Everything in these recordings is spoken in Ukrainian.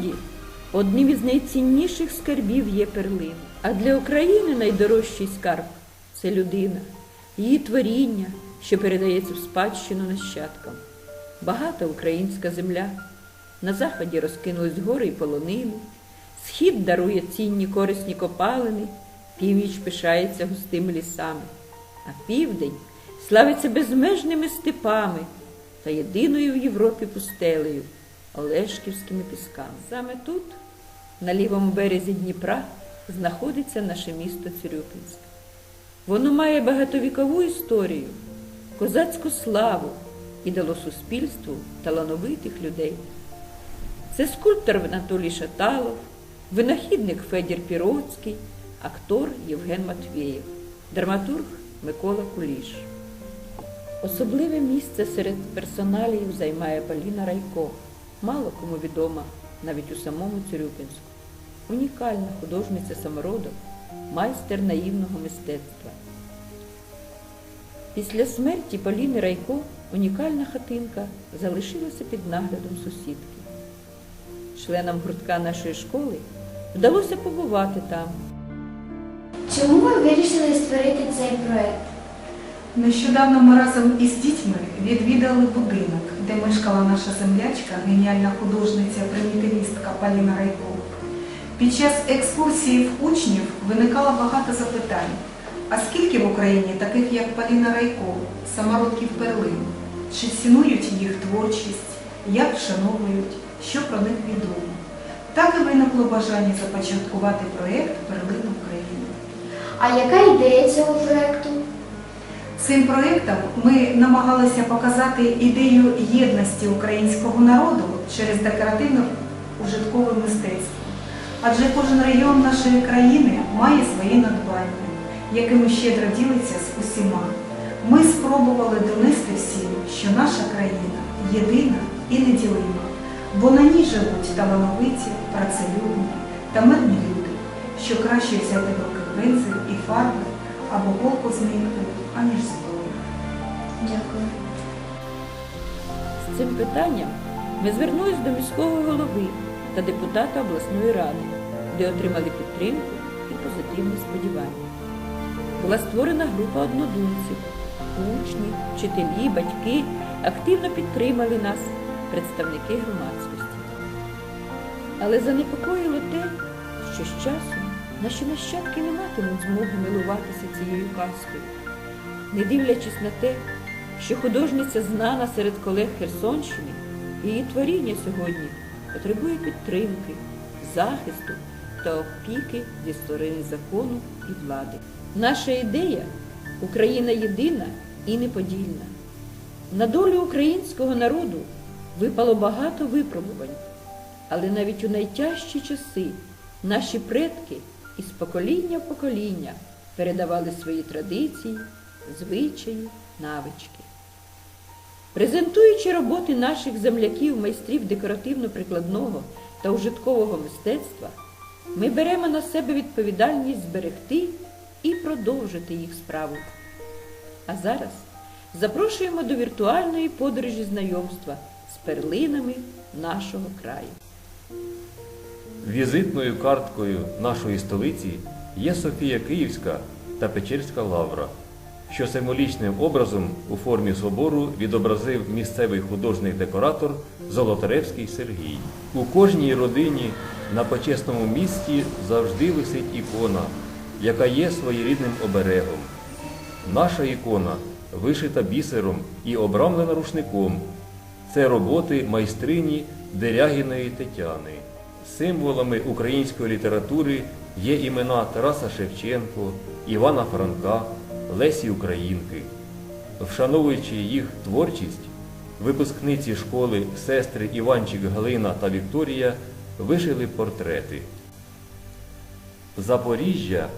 природі одним із найцінніших скарбів є перлина. А для України найдорожчий скарб це людина, її творіння, що передається в спадщину нащадкам. Багата українська земля. На заході розкинулись гори і полонини, схід дарує цінні корисні копалини, північ пишається густими лісами, а південь славиться безмежними степами та єдиною в Європі пустелею Олешківськими пісками. Саме тут, на лівому березі Дніпра, знаходиться наше місто Цюрюпінськ. Воно має багатовікову історію, козацьку славу і дало суспільству талановитих людей. Це скульптор Анатолій Шаталов, винахідник Федір Піроцький, актор Євген Матвєєв, драматург Микола Куліш. Особливе місце серед персоналів займає Поліна Райко, мало кому відома навіть у самому Цюрюпінську. Унікальна художниця самородок, майстер наївного мистецтва. Після смерті Поліни Райко унікальна хатинка залишилася під наглядом сусідки. Членам гуртка нашої школи вдалося побувати там. Чому ви вирішили створити цей проект? Нещодавно ми разом із дітьми відвідали будинок, де мешкала наша землячка, геніальна художниця, примітивістка Поліна Райко. Під час екскурсії в учнів виникало багато запитань. А скільки в Україні таких, як Поліна Райко, самородків перлин? Чи цінують їх творчість, як вшановують, що про них відомо? Так і виникло бажання започаткувати проєкт Перлин України. А яка ідея цього проекту? Цим проєктом ми намагалися показати ідею єдності українського народу через декоративно-ужиткове мистецтво. Адже кожен район нашої країни має свої надбання, якими щедро ділиться з усіма. Ми спробували донести всім, що наша країна єдина і неділима, бо на ній живуть талановиті, працелюбні та мирні люди, що краще взяти в руки пензель і фарби або голку з ниткою, аніж зброю. Дякую. З цим питанням ми звернулись до міського голови та депутата обласної ради, де отримали підтримку і позитивні сподівання. Була створена група однодумців, учні, вчителі, батьки активно підтримали нас, представники громадськості. Але занепокоїло те, що з часом наші нащадки не матимуть змоги милуватися цією казкою, не дивлячись на те, що художниця знана серед колег Херсонщини, її творіння сьогодні потребує підтримки, захисту та опіки зі сторони закону і влади. Наша ідея Україна єдина і неподільна. На долю українського народу випало багато випробувань, але навіть у найтяжчі часи наші предки із покоління в покоління передавали свої традиції, звичаї, навички. Презентуючи роботи наших земляків, майстрів декоративно-прикладного та ужиткового мистецтва, ми беремо на себе відповідальність зберегти і продовжити їх справу. А зараз запрошуємо до віртуальної подорожі знайомства з перлинами нашого краю. Візитною карткою нашої столиці є Софія Київська та Печерська лавра, що символічним образом у формі собору відобразив місцевий художній декоратор Золотаревський Сергій. У кожній родині на почесному місці завжди висить ікона, яка є своєрідним оберегом. Наша ікона вишита бісером і обрамлена рушником. Це роботи майстрині Дерягіної Тетяни. Символами української літератури є імена Тараса Шевченко, Івана Франка, Лесі Українки. Вшановуючи їх творчість, випускниці школи сестри Іванчик Галина та Вікторія вишили портрети. Запоріжжя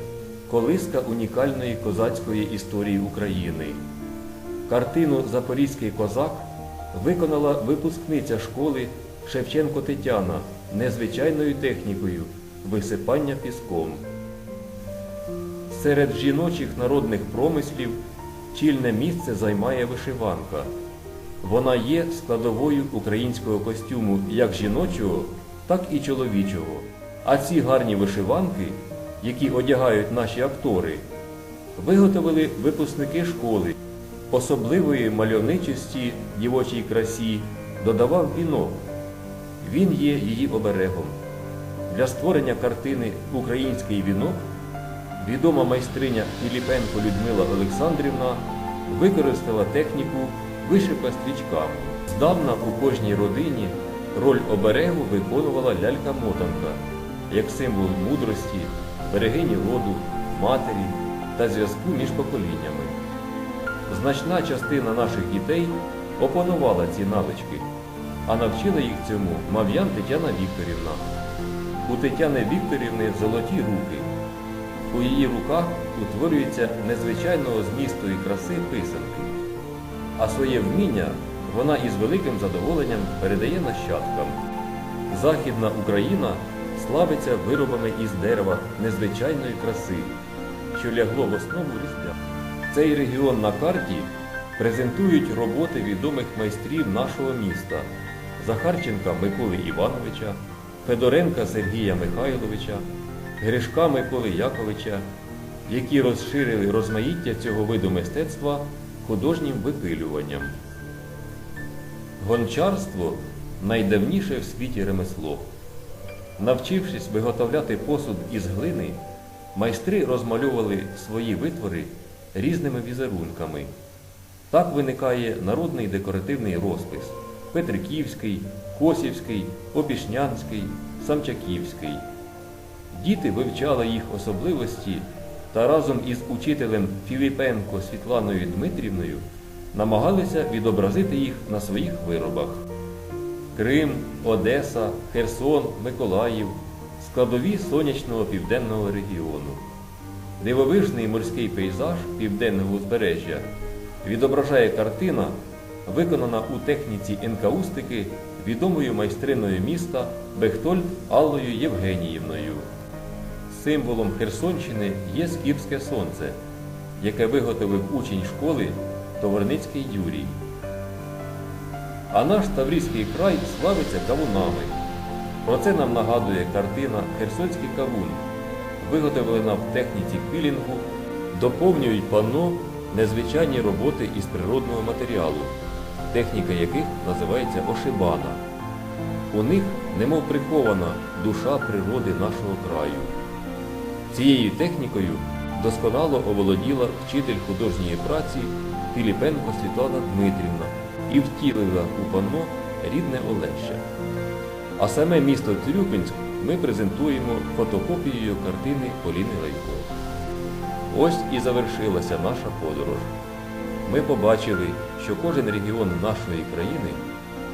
колиска унікальної козацької історії України. Картину Запорізький козак виконала випускниця школи Шевченко Тетяна незвичайною технікою висипання піском. Серед жіночих народних промислів чільне місце займає вишиванка. Вона є складовою українського костюму як жіночого, так і чоловічого. А ці гарні вишиванки, які одягають наші актори, виготовили випускники школи. Особливої мальовничості дівочій красі додавав вінок. Він є її оберегом. Для створення картини Український вінок відома майстриня Філіпенко Людмила Олександрівна використала техніку вишивка стрічками. Здавна у кожній родині роль оберегу виконувала лялька-мотанка як символ мудрості, берегині роду, матері та зв'язку між поколіннями. Значна частина наших дітей опанувала ці навички, а навчила їх цьому Мав'ян Тетяна Вікторівна. У Тетяни Вікторівни золоті руки. У її руках утворюється незвичайного змісту і краси писанки, а своє вміння вона із великим задоволенням передає нащадкам. Західна Україна славиться виробами із дерева незвичайної краси, що лягло в основу різдвя. Цей регіон на карті презентують роботи відомих майстрів нашого міста Захарченка Миколи Івановича, Федоренка Сергія Михайловича, Гришка Миколи Яковича, які розширили розмаїття цього виду мистецтва художнім випилюванням. Гончарство найдавніше в світі ремесло. Навчившись виготовляти посуд із глини, майстри розмальовували свої витвори різними візерунками. Так виникає народний декоративний розпис Петриківський, Косівський, Опішнянський, Самчаківський. Діти вивчали їх особливості та разом із учителем Філіпенко Світланою Дмитрівною намагалися відобразити їх на своїх виробах. Крим, Одеса, Херсон, Миколаїв складові сонячного південного регіону. Дивовижний морський пейзаж південного узбережжя відображає картина, виконана у техніці енкаустики відомою майстриною міста Бехтольд Аллою Євгеніївною. Символом Херсонщини є скіфське сонце, яке виготовив учень школи Товарницький Юрій. А наш Таврійський край славиться кавунами. Про це нам нагадує картина Херсонський кавун, виготовлена в техніці пілінгу, доповнюють панно незвичайні роботи із природного матеріалу, техніка яких називається ошибана. У них немов прихована душа природи нашого краю. Цією технікою досконало оволоділа вчитель художньої праці Філіпенко Світлана Дмитрівна і втілила у панно рідне Олеща. А саме місто Цирюпинськ ми презентуємо фотокопією картини Поліни Лайко. Ось і завершилася наша подорож. Ми побачили, що кожен регіон нашої країни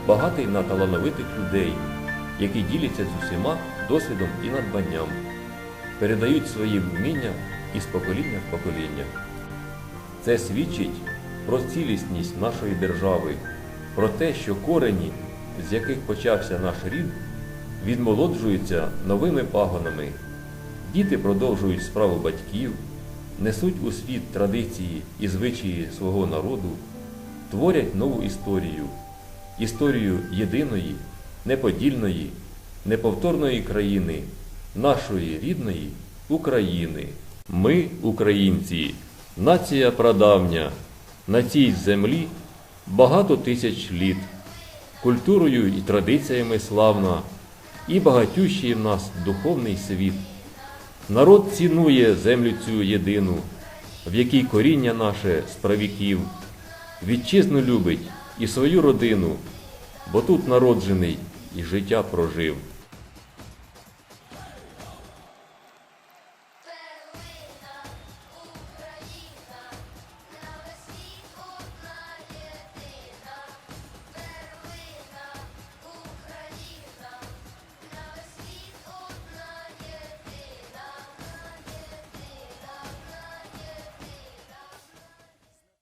багатий на талановитих людей, які діляться з усіма досвідом і надбанням, передають свої вміння із покоління в покоління. Це свідчить про цілісність нашої держави, про те, що корені, з яких почався наш рід, відмолоджуються новими пагонами. Діти продовжують справу батьків, несуть у світ традиції і звичаї свого народу, творять нову історію, історію єдиної, неподільної, неповторної країни, нашої рідної України. Ми, українці, нація прадавня, на цій землі багато тисяч літ, культурою і традиціями славна, і багатющий в нас духовний світ. Народ цінує землю цю єдину, в якій коріння наше з вітчизну любить і свою родину, бо тут народжений і життя прожив.